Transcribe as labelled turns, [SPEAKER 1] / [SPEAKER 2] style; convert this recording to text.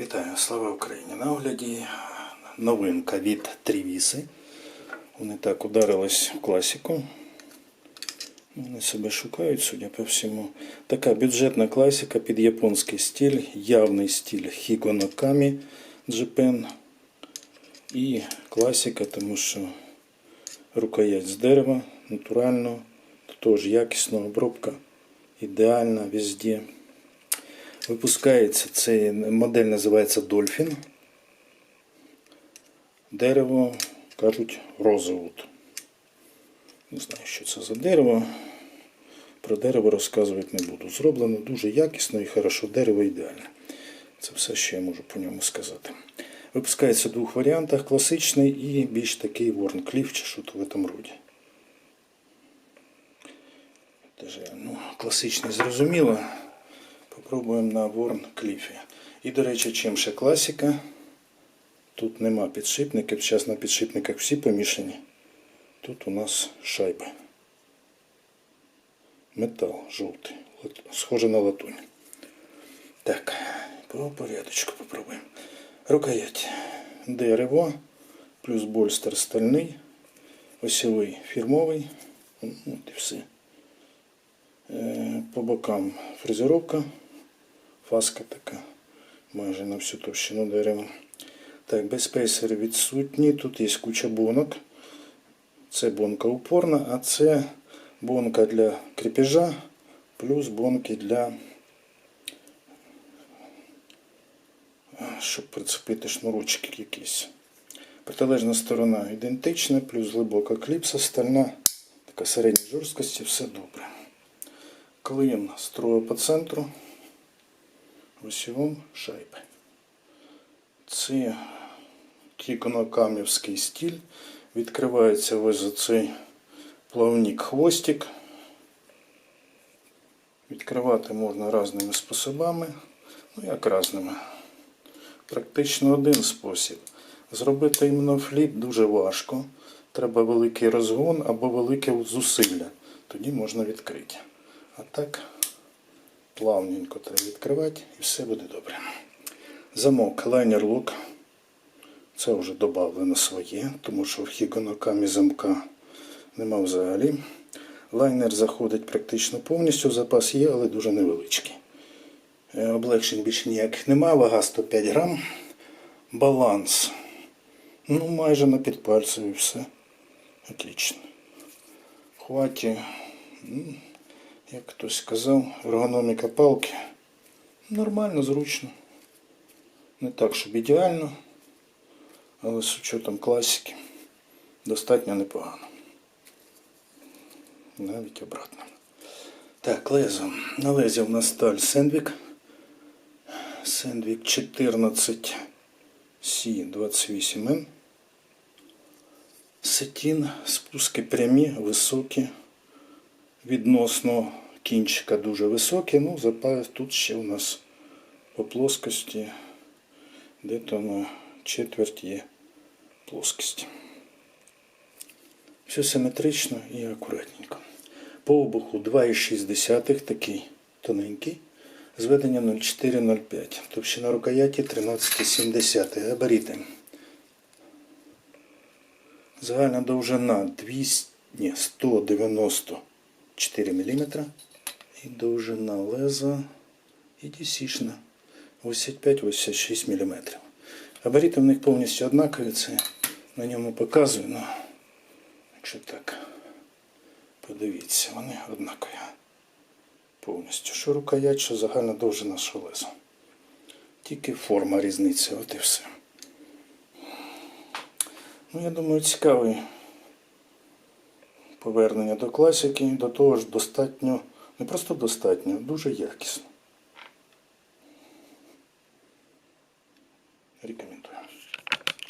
[SPEAKER 1] Вітаю, слава Україні! На огляді новинка від Трівіси. Вони так ударились в класику. Вони себе шукають, судя по всьому. Така бюджетна класика під японський стиль, явний стиль Хігонокамі Japan. І класика, тому що рукоять з дерева, натурально, тож якісна обробка, ідеальна везде. Випускається цей модель називається Dolphin. Дерево, кажуть, розовут. Не знаю, що це за дерево. Про дерево розказувати не буду. Зроблено дуже якісно і хорошо. Дерево ідеальне. Це все, що я можу по ньому сказати. Випускається в двох варіантах: класичний і більш такий Warncliffe чи що в цьому роді. Теж, ну, класичний зрозуміло. Попробуємо на Ворн Кліфі. І, до речі, чим ще класика. Тут нема підшипників. Зараз на підшипниках всі помішані. Тут у нас шайби. Метал жовтий. Схоже на латунь. Так, по порядочку попробуємо. Рукоять. Дерево. Плюс больстер стальний. Осьовий фірмовий. От і все. Е, По бокам фрезеровка, фаска така, майже на всю товщину дерева. Так, безпейсери відсутні. Тут є куча бонок. Це бонка упорна, а це бонка для крепежа, плюс бонки для, щоб прицепити шнурочки якісь. Протилежна сторона ідентична, плюс глибока кліпса, стальна, така середньої жорсткості, все добре. Клин строю по центру, осьовом шайби. Це тіконокамівський стиль. Відкривається ось цей плавник хвостик. Відкривати можна різними способами. Ну як різними. Практично один спосіб. Зробити іменно фліп дуже важко. Треба великий розгон або велике зусилля. Тоді можна відкрити. А так плавненько треба відкривати і все буде добре. Замок лайнер лук. Це вже додано своє, тому що в хігонокамі замка нема взагалі. Лайнер заходить практично повністю, запас є, але дуже невеличкий. Е, Облегшень більше ніяких нема, вага 105 грам. Баланс. Ну, майже на підпальцеві все. Отлично. Хваті. Як хтось сказав, ергономіка палки нормально, зручно. Не так, щоб ідеально, але з учетом класики достатньо непогано. Навіть обратно. Так, лезо. На лезі в нас сталь Сендвік. Сендвік 14 c 28 м Сетін, спуски прямі, високі відносно кінчика дуже високі. Ну, запас тут ще у нас по плоскості де-то на четверть є плоскості. Все симетрично і акуратненько. По обуху 2,6 такий тоненький. Зведення 0,4-0,5. Товщина рукояті 13,7. Габаріти. Загальна довжина 200, ні, 194 мм. І довжина леза і дісішна 85-86 мм. Габаріти в них повністю однакові, це на ньому показую. Ну, якщо так, подивіться, вони однакові. Повністю. Що рукоять, що загальна довжина, що лезо. Тільки форма різниця, от і все. Ну, я думаю, цікавий повернення до класики. До того ж достатньо, не просто достатньо, дуже якісно.